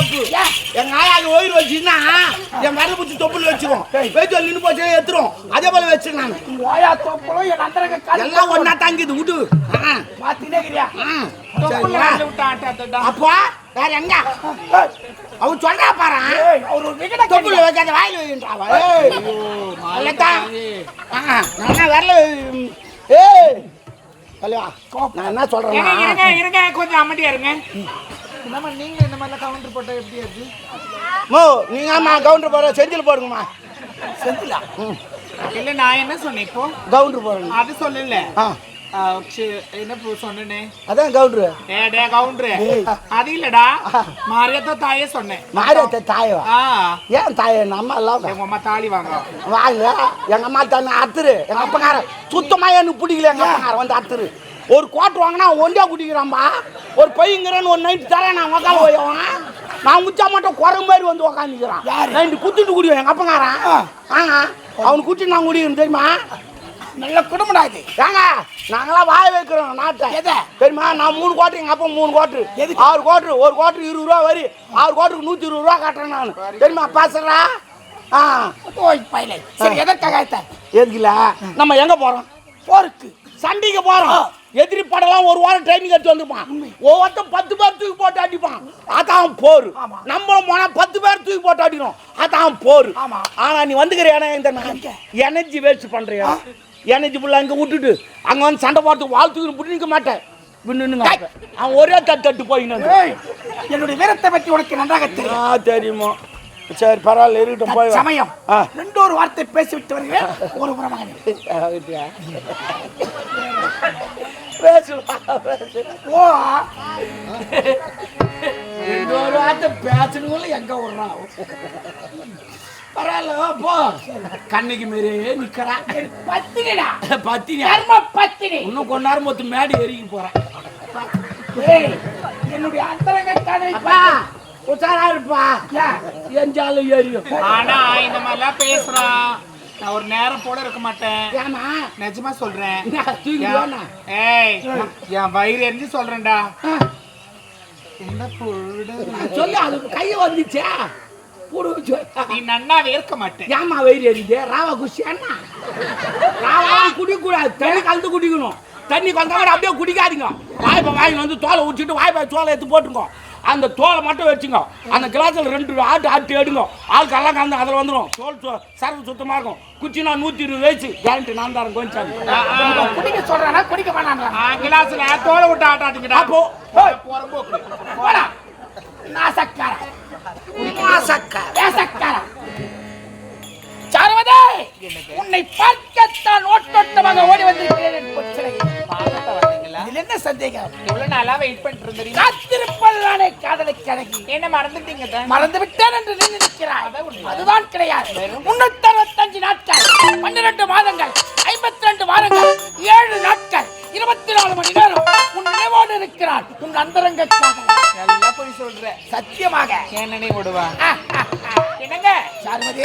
என் ஆயா தப்பு என் ஆயாக்கு ஓயில் வச்சுன்னா என் விரல பிடிச்சி தொப்புல வச்சிரும் பேச்சு நின்று போச்சு எடுத்துரும். அதே போல வச்சு நான். ஓயா தொப்பலும் என் அந்தரங்க எல்லாம் ஒன்னா தாங்கிது விடு அப்போ வேற எங்க? அவன் சொல்றா பாரு. அவர் தொப்புல வைக்காத வாயில அல்லதான் நான் வரல ஏய். நான் என்ன இருங்க சொல்றேன்னா இருங்க. கொஞ்சம் அமைதியா இருங்க. நம்ம நீங்க இந்த மாதிரி கவுண்டர் போட்டா எப்படி இருக்கு மோ நீங்க ஆமா கவுண்டர் போற செந்தில் போடுங்கம்மா. செந்திலா? இல்ல நான் என்ன சொன்னேன் இப்போ? கவுண்டர் போடுங்க. அது சொல்லல. என்ன சொன்னேனே? அதான் கவுண்டர். டே டே கவுண்டரு. அது இல்லடா. மாரியத்தா தாயே சொன்னேன். மாரியத்த தாயவா? ஏன் தாய? நம்ம எல்லாம் எங்க அம்மா தாலி வாங்க வாங்க. எங்க அம்மா தானே அத்துரு. எங்க அப்பக்காரன் சுத்தமா எனக்கு பிடிக்கல. எங்க வந்து அத்துரு. ஒரு கோட்டு வாங்கினா ஒண்டியா குடிக்கிறான்பா? ஒரு பையங்கிறேன்னு ஒரு நைட்டு தரேன் நான் உக்கால போயவன். நான் முச்சா மட்டும் குறை மாதிரி வந்து உக்காந்துக்கிறான். நைட்டு குத்திட்டு குடியும் எங்க அப்பங்காரன். ஆ. அவனுக்கு குத்தி நான் குடிக்கிறேன் தெரியுமா? நல்ல குடும்படா இது. ஏங்க நாங்களாம் வாய வைக்கிறோம் நாட்டை. எதை? தெரியுமா? நான் மூணு கோட்டு எங்க அப்பா மூணு கோட்டு ஆறு கோட்டு ஒரு கோட்டு இருபது ரூபா வரி. ஆறு கோட்டுக்கு நூத்தி இருபது ரூபா கட்டுறேன் நான். தெரியுமா பாசறா? ஆ. ஓய் பையலே. சரி எதற்காக அழைத்த? எதுக்குல நம்ம எங்க போறோம்? போருக்கு. சண்டைக்கு போறோம். எதிரி படலாம் ஒரு வாரம் ட்ரைனிங் எடுத்து வந்துப்பான் ஒவ்வொருத்தன் பத்து பேர் தூக்கி போட்டு அடிப்பான். அதான் போர். நம்மளும் போனா பத்து பேர் தூக்கி போட்டு அடிக்கணும். அதான் போர். ஆமா. ஆனா நீ வந்துக்கிறியா இந்த எனர்ஜி வேஸ்ட் பண்றியா? எனர்ஜி ஃபுல்லா அங்க விட்டுட்டு அங்க வந்து சண்டை போறதுக்கு வாழ் தூக்கி விட்டு நிக்க மாட்டேன். அவன் ஒரே தட்டு தட்டு போயின்னு என்னுடைய வீரத்தை பற்றி உனக்கு நன்றாக தெரியும். தெரியுமா? சரி பரவாயில்ல இருக்கட்டும் போய். சமயம். ரெண்டு ஒரு வார்த்தை பேசிவிட்டு வருகிறேன் ஒரு புறமாக பேசலாம் பேசலாம் ஓ வார்த்தை பேசணுங்கள எங்க விடுறான் பரவாயில்ல போ கண்ணுக்கு மாரியே நிக்கிறான் பத்தினிடா பத்தினி கர்ம பத்தினி இன்னும் கொஞ்ச நேரம் மொத்த மேடி எறிக்கி போறேன் என்னுடைய அந்தரங்கத்தானே காதலை அப்பா உஷாரா இருப்பா எஞ்சாலும் ஏறியும் ஆனா இந்த மாதிரிலாம் பேசுறான் நான் ஒரு நேரம் போல இருக்க மாட்டேன். ஏமா நிஜமா சொல்றேன். ஏய் என் வயிறு எரிஞ்சு சொல்றேன்டா. என்ன பொழுது சொல்லு அது கைய வந்துச்சே புடு நீ நன்னாவே இருக்க மாட்டேன். ஏமா வயிறு எரியுது? ராவா குஷி அண்ணா ராவா குடிக்க கூடாது தண்ணி கலந்து குடிக்கணும். தண்ணி கலந்தா அப்படியே குடிக்காதீங்க. வாய்ப்பை வாங்கி வந்து தோலை ஊற்றிட்டு வாய்ப்பை தோலை எடுத்து போட்டுங்க அந்த தோலை மட்டும் வச்சுங்க. அந்த கிளாஸில் ரெண்டு ஆட்டு ஆட்டு எடுங்க. ஆள் கல்லாம் கலந்து அதில் வந்துடும் தோல் சு- சரக்கு சுத்தமாக இருக்கும். குச்சினா நூற்றி இருபது வயசு. கேரண்டி நான் தரேன் கொஞ்சம் குடிக்க சொல்றானா குடிக்க ஆ, கிளாஸ்ல தோலை விட்டு ஆட்டாட்டீங்கடா சாரவதே உன்னை பார்க்கத்தான் ஓட்டோட்டமாக ஓடி வந்திருக்கிறேன் என்ன சந்தேகம்? இவ்வளவு நாளா வெயிட் பண்ணிட்டு இருந்தீங்க காத்திருப்பதுதானே காதலுக்கு அழகி என்ன மறந்துட்டீங்க தான் மறந்து விட்டேன் என்று நீ நினைக்கிறாய் அதுதான் கிடையாது. முன்னூத்தி அறுபத்தஞ்சு நாட்கள் பன்னிரண்டு மாதங்கள் ஐம்பத்தி ரெண்டு வாரங்கள் ஏழு நாட்கள் இருபத்தி நாலு மணி நேரம் உன் நினைவோடு இருக்கிறான் உன் அந்தரங்க காதல் நல்லா போய் சொல்ற. சத்தியமாக. என் நினைவுடுவா? ஆ, ஆ, ஆ. என்னங்க? சார்மதி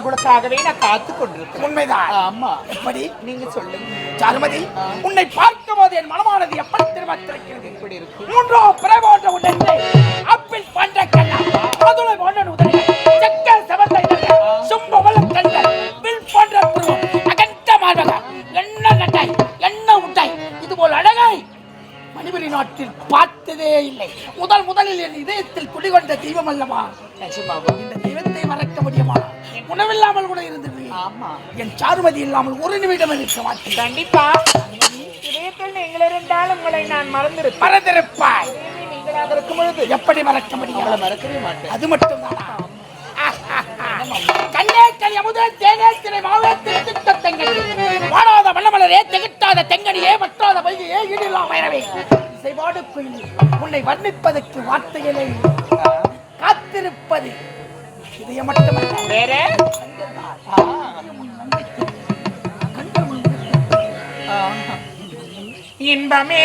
உங்களுக்காகவே நான் காத்து கொண்டிருக்கேன் உண்மைதான். ஆமா. எப்படி நீங்க சொல்லுங்க. சாருமதி உன்னை பார்க்கும் போது என் மனமானது எப்படி திரும்பிருக்கிறது எப்படி இருக்கு? மூன்றோ பிறை போன்ற உடனே அப்பிள் பண்ட கண்ணா மதுளை போன்ற உதவி. செக்கல் செவந்த இதழ்கள் சும்பவள கண்கள் வில் போன்ற புருவம். மாதக என்ன நட்டை என்ன உட்டை. இது போல் அழகை மணிபுரி நாட்டில் பார்த்ததே இல்லை. முதல் முதலில் என் இதயத்தில் குடிகொண்ட தெய்வம் அல்லவா? இந்த தெய்வத்தை மறக்க முடியுமா? உணவில்லாமல் கூட இருந்தது. ஆமா. என் சாருமதி இல்லாமல் ஒரு நிமிடம் இருக்க மாட்டேன். கண்டிப்பா. இதயத்தில் நீங்கள் இருந்தால் உங்களை நான் மறந்திருப்பேன். மறந்திருப்பாய். நீங்களாக இருக்கும் பொழுது எப்படி மறக்க முடியும்? உங்களை மறக்கவே மாட்டேன். அது மட்டும் தானா கண்ணே கனி அமுதே தேனே திரை மாவே திருத்திட்ட தெங்கனி வாடாத வண்ணமலரே திகட்டாத தெங்கனியே வற்றாத வைகையே ஈடில்லா வைரவே இசைபாடு குயிலி உன்னை வர்ணிப்பதற்கு வார்த்தைகளே இல்லை. காத்திருப்பது இதயம் மட்டுமல்ல வேற இன்பமே.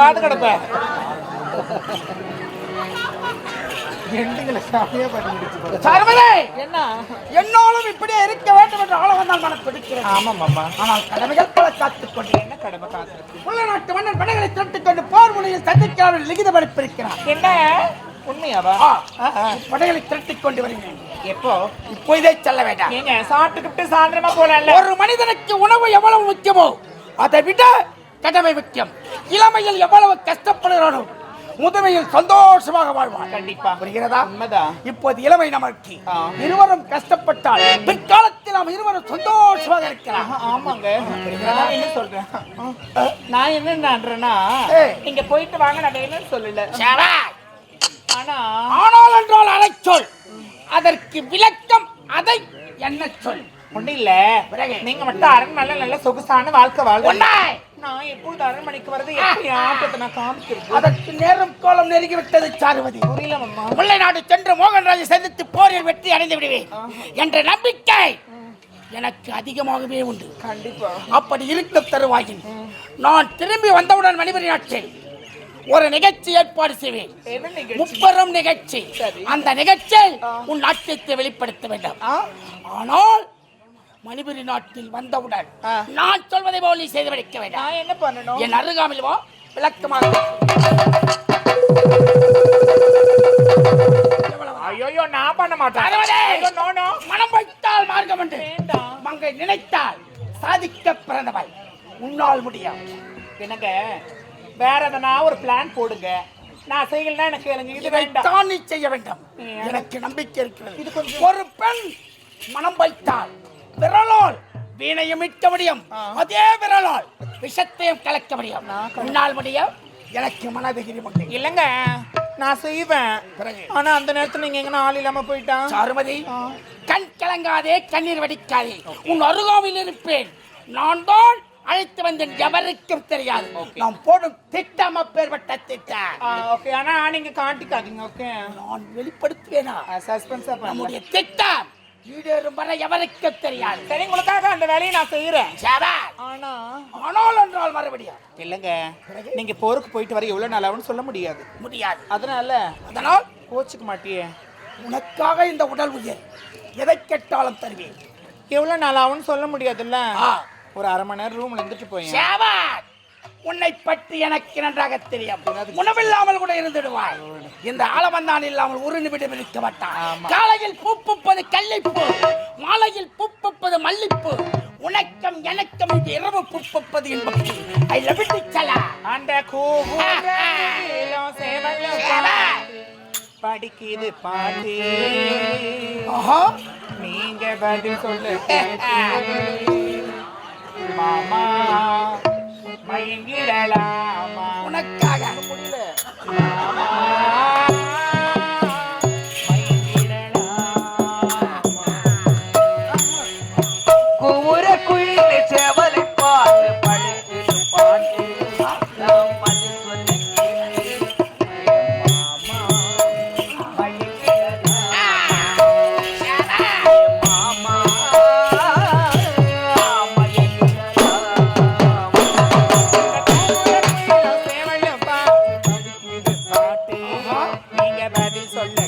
பாட்டு கிடப்பேன் எண்டுங்களை சாமியா பண்ணி முடிச்சு சர்வதே என்ன? என்னாலும் இப்படியே இருக்க வேண்டும் என்று ஆளவன் தான் மனம் பிடிக்கிறேன் ஆமாம் அம்மா ஆனால் கடமைகள் பல காத்துக் கொண்டு என்ன கடமை உள்ள நாட்டு மன்னன் படைகளை திரட்டிக் கொண்டு போர் முனையில் சந்திக்காமல் லிகித படிப்பிருக்கிறார். என்ன? உண்மையாவா. படைகளை திரட்டிக் கொண்டு வருகிறேன். எப்போ? இப்போ இதை சொல்ல வேண்டாம். நீங்க சாப்பிட்டுக்கிட்டு சாயந்தரமா போலாம்ல? ஒரு மனிதனுக்கு உணவு எவ்வளவு முக்கியமோ அதை விட கடமை முக்கியம் இளமையில் எவ்வளவு கஷ்டப்படுகிறானோ முதுமையில் சந்தோஷமாக வாழ்வான் கண்டிப்பா. புரிகிறதா? உண்மைதான். இப்போது இளமை நமக்கு. இருவரும் கஷ்டப்பட்டால் பிற்காலத்தில் நாம் இருவரும் சந்தோஷமாக இருக்கலாம். ஆமாங்க. நான் என்ன சொல்றேன்? நான் என்ன நன்றேன்னா ஏய். நீங்க போயிட்டு வாங்க நான் வேணும்னு சொல்லல. ஆனா ஆனால் என்றால் அதை சொல். அதற்கு விளக்கம் அதை என்ன சொல். ஒண்ணு இல்ல? நீங்க மட்டும் அரண்மனை நல்ல சொகுசான வாழ்க்கை வாழ்க்கை. நான் எப்பொழுது அரண்மனைக்கு வர்றது எப்படி ஆட்டத்தை நான் காமிக்கிறது? அதற்கு நேரம் கோலம் நெருங்கி விட்டது சாருவதி புரியல மாமா. முல்லை நாடு சென்று மோகன்ராஜை சந்தித்து போரில் வெற்றி அடைந்து விடுவேன் என்ற நம்பிக்கை எனக்கு அதிகமாகவே உண்டு. கண்டிப்பா. அப்படி இருக்க தருவாயின் நான் திரும்பி வந்தவுடன் மணிபுரி நாட்டில் ஒரு நிகழ்ச்சி ஏற்பாடு செய்வேன். முப்பெரும் நிகழ்ச்சி. அந்த நிகழ்ச்சியில் உன் நாட்டியத்தை வெளிப்படுத்த வேண்டும்? ஆனால் மணிபுரி நாட்டில் வந்தவுடன். நான் சொல்வதை போல் நீ செய்து முடிக்க வேண்டாம். நான் என்ன பண்ணணும்? என் அருகாமையில் வா விளக்கமாக ஐயோ நான் பண்ண மாட்டேன். மனம் வைத்தால் மார்க்கம் உண்டு. மங்கை நினைத்தால் சாதிக்க பிறந்தவள். உன்னால் முடியும் என்னங்க? வேற எதனா ஒரு பிளான் போடுங்க. நான் செய்யலன்னா எனக்கு எனக்கு இது வேண்டாம். நீ செய்ய வேண்டும்? எனக்கு நம்பிக்கை இருக்கிறது. இது கொஞ்சம்- ஒரு பெண் மனம் வைத்தால் விரலால் வீணையும் மீட்க முடியும். அதே விரலால் விஷத்தையும் கலக்க முடியும் நான் உன்னால் முடியும் எனக்கு மனதிகிரி உண்டு இல்லைங்க நான் செய்வேன்? ஆனா அந்த நேரத்துல நீங்க எங்க ஆள் இல்லாம போயிட்டான் சாருமதி. கண் கலங்காதே கண்ணீர் வடிக்காதே. உன் அருகாமையில் இருப்பேன். நான் தான் அழைத்து வந்தேன். எவருக்கும் தெரியாது. நாம் போடும் திட்டம் அப்பேற்பட்ட திட்டம். ஓகே. ஆனா நீங்க காட்டிக்காதீங்க ஓகே. நான் வெளிப்படுத்துவேனா? சஸ்பென்ஸா நம்முடைய திட்டம். ஈடேறும் வரை எவருக்கும் தெரியாது. சரி உங்களுக்காக அந்த வேலையை நான் செய்யறேன் சபாஷ். ஆனா? ஆனால் என்றால் மறுபடியும். இல்லைங்க. நீங்க போருக்கு போயிட்டு வர எவ்வளவு நாள் ஆகும்னு சொல்ல முடியாது. முடியாது. அதனால அதனால்? கோச்சுக்க மாட்டியே. உனக்காக இந்த உடல் உயிர் எதை கேட்டாலும் தருவேன். எவ்வளவு நாள் ஆகும்னு சொல்ல முடியாதுல்ல. ஒரு அரை மணி நேரம் ரூம்ல இருந்துட்டு போய். உன்னை பற்றி எனக்கு நன்றாக தெரியும். உணவில்லாமல் கூட இருந்துடுவாய். இந்த ஆலமந்தான் இல்லாமல் ஒரு நிமிடம் இருக்க மாட்டான். காலையில் பூப்புப்பது கள்ளிப்பூ மாலையில் பூப்புப்பது மல்லிப்பூ. உனக்கும் எனக்கும் இந்த இரவு பூப்புப்பது இன்பப்பூ ஐ லவ் இட் சலா அந்த கூகுலம் சேவலும் பாட்டு, படிக்குது பாட்டு. ஆஹா. நீங்க பதில் சொல்ல மாமா மயங்கிடலாமா? உனக்காக. முடியல நீங்க பதில் சொல்ல